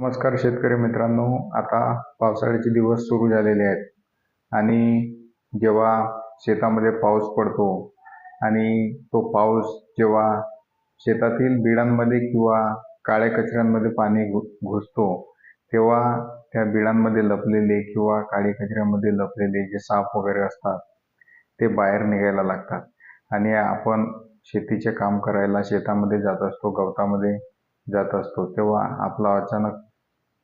नमस्कार शेतकरी मित्रांनो. आता पावसाळ्याचे दिवस सुरू झालेले आहेत. आणि जेव्हा शेतामध्ये पाऊस पडतो आणि तो पाऊस जेव्हा शेतातील बिडांमध्ये किंवा काळ्या कचऱ्यांमध्ये पाणी घु घुसतो तेव्हा त्या बिडांमध्ये लपलेले किंवा काळी कचऱ्यामध्ये लपलेले जे साप वगैरे असतात ते बाहेर निघायला लागतात. आणि आपण शेतीचे काम करायला शेतामध्ये जात असतो गवतामध्ये जात असतो तेव्हा आपला अचानक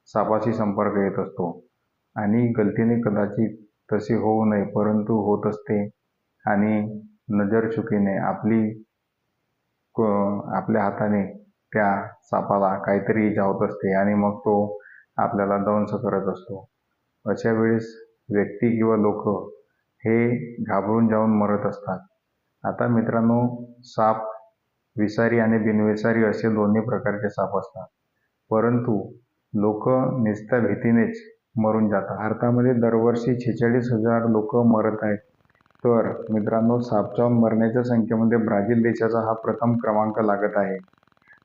सापाशी संपर्क येत असतो. आणि गलतीने कदाचित तसे होऊ नये परंतु होत असते. आणि नजरचुकीने आपली क आपल्या हाताने त्या सापाला काहीतरी जावत असते आणि मग तो आपल्याला दंश करत असतो. अशा वेळेस व्यक्ती किंवा लोक हे घाबरून जाऊन मरत असतात. आता मित्रांनो साप विसारी आणि बिनविसारी असे दोन्ही प्रकारचे साप असतात. परंतु लोक नेसत्या भीतीनेच मरून जातात. भारतामध्ये दरवर्षी छेचाळीस हजार लोक मरत आहेत. तर मित्रांनो साप मरण्याच्या संख्येमध्ये ब्राझील देशाचा हा प्रथम क्रमांक लागत आहे.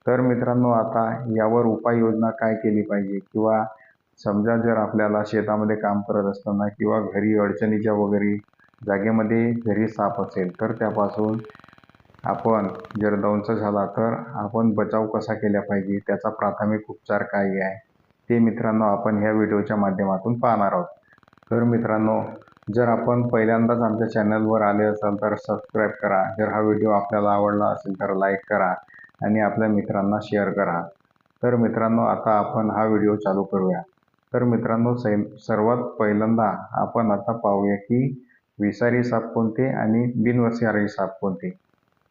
तर मित्रांनो आता यावर उपाययोजना काय केली पाहिजे? किंवा समजा जर आपल्याला शेतामध्ये काम करत असताना किंवा घरी अडचणीच्या वगैरे जागेमध्ये घरी साप असेल तर त्यापासून आपण जर दंश झाला तर आपण बचाव कसा केला पाहिजे? त्याचा प्राथमिक उपचार काय आहे? ते मित्रांनो आपण ह्या व्हिडिओच्या माध्यमातून पाहणार आहोत. तर मित्रांनो जर आपण पहिल्यांदाच आमच्या चॅनलवर आले असाल तर सबस्क्राईब करा. जर हा व्हिडिओ आपल्याला आवडला असेल तर लाईक करा आणि आपल्या मित्रांना शेअर करा. तर मित्रांनो आता आपण हा व्हिडिओ चालू करूया. तर मित्रांनो सै सर्वात पहिल्यांदा आपण आता पाहूया की विषारी साप कोणते आणि बिनविषारी साप कोणते?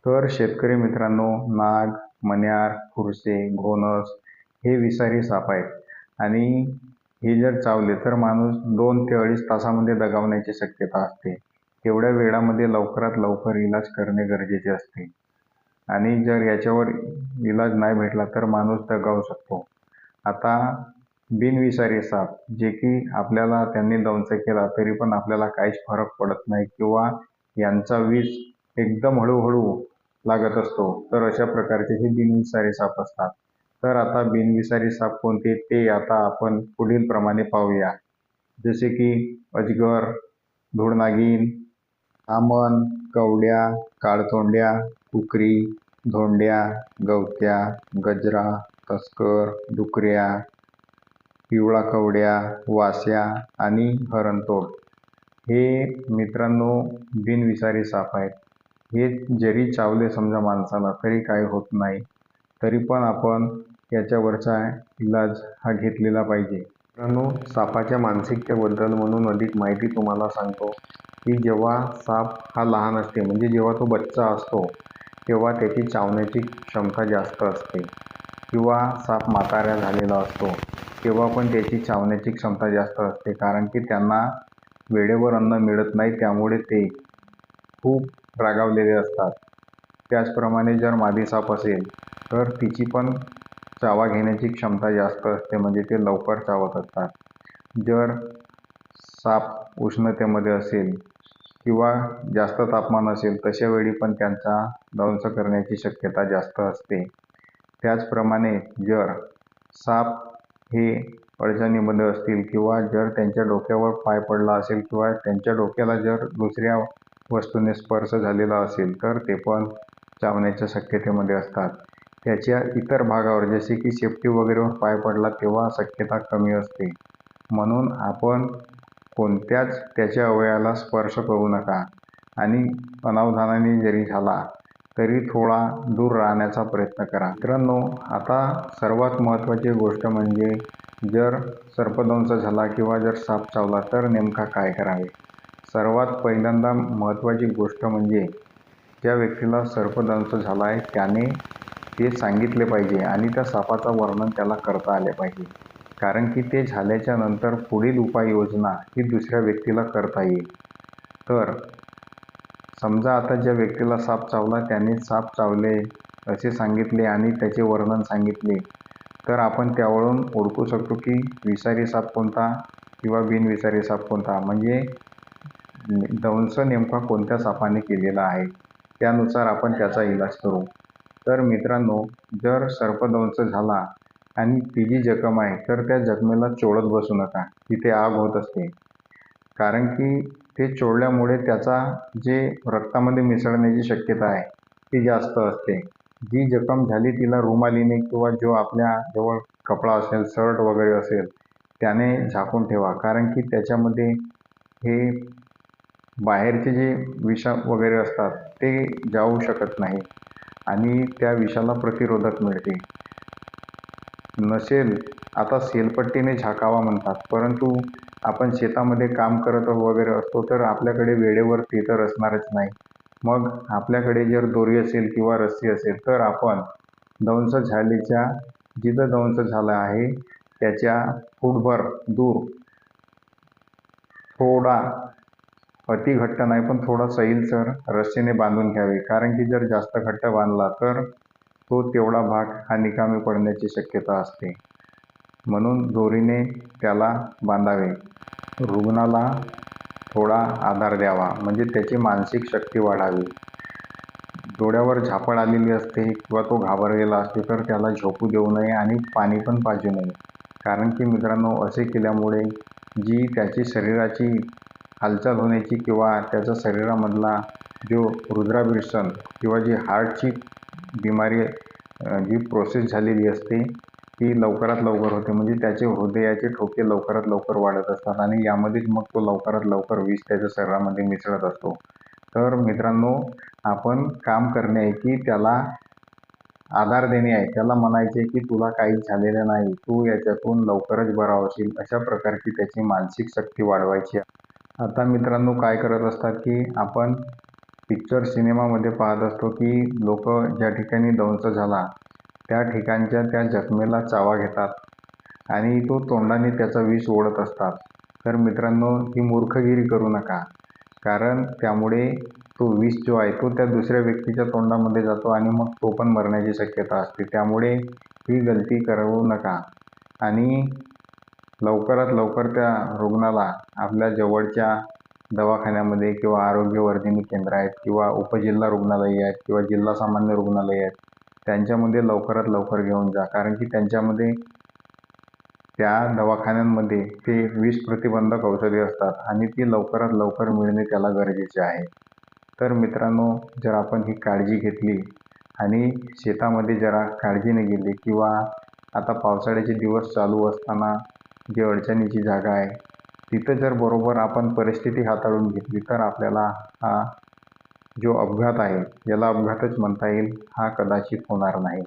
तर शेतकरी मित्रांनो नाग मण्यार खुरसे घोणस हे विषारी साप आहेत. आणि हे जर चावले तर माणूस दोन ते अडीच तासामध्ये दगावण्याची शक्यता असते. तेवढ्या वेळामध्ये लवकरात लवकर इलाज करणे गरजेचे असते. आणि जर याच्यावर इलाज नाही भेटला तर माणूस दगावू शकतो. आता बिनविषारी साप जे की आपल्याला त्यांनी दंश केला तरी पण आपल्याला काहीच फरक पडत नाही किंवा यांचा विष एकदम हळूहळू लागत असतो तर अशा प्रकारचे हे बिनविषारी साप असतात. तर आता बिनविषारी साप कोणते ते आता आपण पुढील प्रमाणे पाहूया. जसे की अजगर धुळनागिन आमन कवड्या काळतोंड्या कुकरी धोंड्या गवत्या गजरा तस्कर डुकऱ्या पिवळा कवड्या वास्या आणि हरणतोड. हे मित्रांनो बिनविषारी साप आहेत. हे जरी चावले समजा माणसाला तरी काही होत नाही. तरी पण आपण याच्यावरचा इलाज हा घेतलेला पाहिजे. मित्रांनो सापाच्या मानसिकतेबद्दल म्हणून अधिक माहिती तुम्हाला सांगतो की जेव्हा साप हा लहान असते म्हणजे जेव्हा तो बच्चा असतो तेव्हा त्याची चावण्याची क्षमता जास्त असते किंवा साप म्हाताऱ्या झालेला असतो तेव्हा पण त्याची चावण्याची क्षमता जास्त असते कारण की त्यांना वेळेवर अन्न मिळत नाही त्यामुळे ते खूप रागावलेले असतात. त्याचप्रमाणे जर मादी साप असेल तर तिची पण चावा घेण्याची क्षमता जास्त असते म्हणजे ते लवकर चावत असतात. जर साप उष्णतेमध्ये असेल किंवा जास्त तापमान असेल तशा वेळी पण त्यांचा दंश करण्याची शक्यता जास्त असते. त्याचप्रमाणे जर साप हे अडचणीमध्ये असतील किंवा जर त्यांच्या डोक्यावर पाय पडला असेल किंवा त्यांच्या डोक्याला जर दुसऱ्या वस्तूने स्पर्श झालेला असेल तर ते पण चावण्याच्या शक्यतेमध्ये असतात. त्याच्या इतर भागावर जसे की शेपटी वगैरेवर पाय पडला तेव्हा शक्यता कमी असते. म्हणून आपण कोणत्याच त्याच्या अवयवाला स्पर्श करू नका. आणि अनावधानाने जरी झाला तरी थोडा दूर राहण्याचा प्रयत्न करा. मित्रांनो आता सर्वात महत्त्वाची गोष्ट म्हणजे जर सर्पदंश झाला किंवा जर साप चावला तर नेमका काय करावे? सर्वात पहिल्यांदा महत्त्वाची गोष्ट म्हणजे ज्या व्यक्तीला सर्पदंश झाला आहे त्याने ते सांगितले पाहिजे आणि त्या सापाचं वर्णन त्याला करता आले पाहिजे. कारण की ते झाल्याच्यानंतर पुढील उपाययोजना ही दुसऱ्या व्यक्तीला करता येईल. तर समजा आता ज्या व्यक्तीला साप चावला त्याने साप चावले असे सांगितले आणि त्याचे वर्णन सांगितले तर आपण त्यावरून ओळखू शकतो की विषारी साप कोणता किंवा बिनविषारी साप कोणता. म्हणजे दंश नेमका कोणत्या सापाने केलेला आहे? त्यानुसार आपण त्याचा इलाज करू. तर मित्रांनो जर सर्पदंश झाला आणि ती जी जखम आहे तर त्या जखमेला चोळत बसू नका. तिथे आग होत असते. कारण की ते चोळल्यामुळे त्याचा जे रक्तामध्ये मिसळण्याची शक्यता आहे ती जास्त असते. जी जखम झाली तिला रुमालीने किंवा जो आपल्या जवळ कपडा असेल शर्ट वगैरे असेल त्याने झाकून ठेवा. कारण की त्याच्यामध्ये हे बाहेरचे जे विष वगैरे असतात ते जाऊ शकत नाही. आणि त्या विषाला प्रतिरोधक मिळते. नसेल आता सेलपट्टीने झाकावा म्हणतात परंतु आपण शेतामध्ये काम करत वगैरे असतो तर आपल्याकडे वेळेवर ते तर असणारच नाही. मग आपल्याकडे जर दोरी असेल किंवा रस्सी असेल तर आपण दंश झालीच्या जिथं दंश झाला आहे त्याच्या फूटभर दूर थोडा अति घट्ट नाही पण थोडा सैलसर रस्सीने बांधून घ्यावे. कारण की जर जास्त घट्ट बांधला तर तो तेवढा भाग हा निकामी पडण्याची शक्यता असते. म्हणून दोरीने त्याला बांधावे. रुग्णाला थोडा आधार द्यावा म्हणजे त्याची मानसिक शक्ती वाढावी. डोळ्यावर झापड आलेली असते किंवा तो घाबरलेला असते तर त्याला झोपू देऊ नये आणि पाणी पण पाजू नये. कारण की मित्रांनो असे केल्यामुळे जी त्याची शरीराची हालचाल होण्याची किंवा त्याचा शरीरामधला जो रुद्राभिषण किंवा जी हार्टची बिमारी जी प्रोसेस झालेली असते ती लवकरात लवकर होते. म्हणजे त्याचे हृदयाचे ठोके लवकरात लवकर वाढत असतात आणि यामध्येच मग तो लवकरात लवकर विष त्याच्या शरीरामध्ये मिसळत असतो. तर मित्रांनो आपण काम करणे आहे की त्याला आधार देणे आहे. त्याला म्हणायचे की तुला काही झालेलं नाही. तू याच्यातून लवकरच बरा होशील. अशा प्रकारची त्याची मानसिक शक्ती वाढवायची आहे. आता मित्रांनो काय करत असतात की आपण पिक्चर सिनेमामध्ये पाहत असतो की लोक ज्या ठिकाणी दंश झाला त्या ठिकाणच्या त्या जखमेला चावा घेतात आणि तो तोंडाने त्याचा विष ओढत असतात. तर मित्रांनो ही मूर्खगिरी करू नका. कारण त्यामुळे तो विष जो आहे तो त्या दुसऱ्या व्यक्तीच्या तोंडामध्ये जातो आणि मग तो पण मरण्याची शक्यता असते. त्यामुळे ही गलती करू नका. आणि लवकरात लवकर त्या रुग्णाला आपल्या जवळच्या दवाखान्यामध्ये किंवा आरोग्यवर्धिनी केंद्र आहेत किंवा उपजिल्हा रुग्णालय आहेत किंवा जिल्हा सामान्य रुग्णालय आहेत त्यांच्यामध्ये लवकरात लवकर घेऊन जा. कारण की त्यांच्यामध्ये त्या दवाखान्यांमध्ये ते विष प्रतिबंधक औषधे असतात आणि ती लवकरात लवकर मिळणे त्याला गरजेचे आहे. तर मित्रांनो जर आपण ही काळजी घेतली आणि शेतामध्ये जरा काळजीने गेली किंवा आता पावसाळ्याचे दिवस चालू असताना जी अडचणीची जागा आहे तिथं जर बरोबर आपण परिस्थिती हाताळून घेतली तर आपल्याला हा जो अपघात आहे याला अपघातच म्हणता येईल हा कदाचित होणार नाही.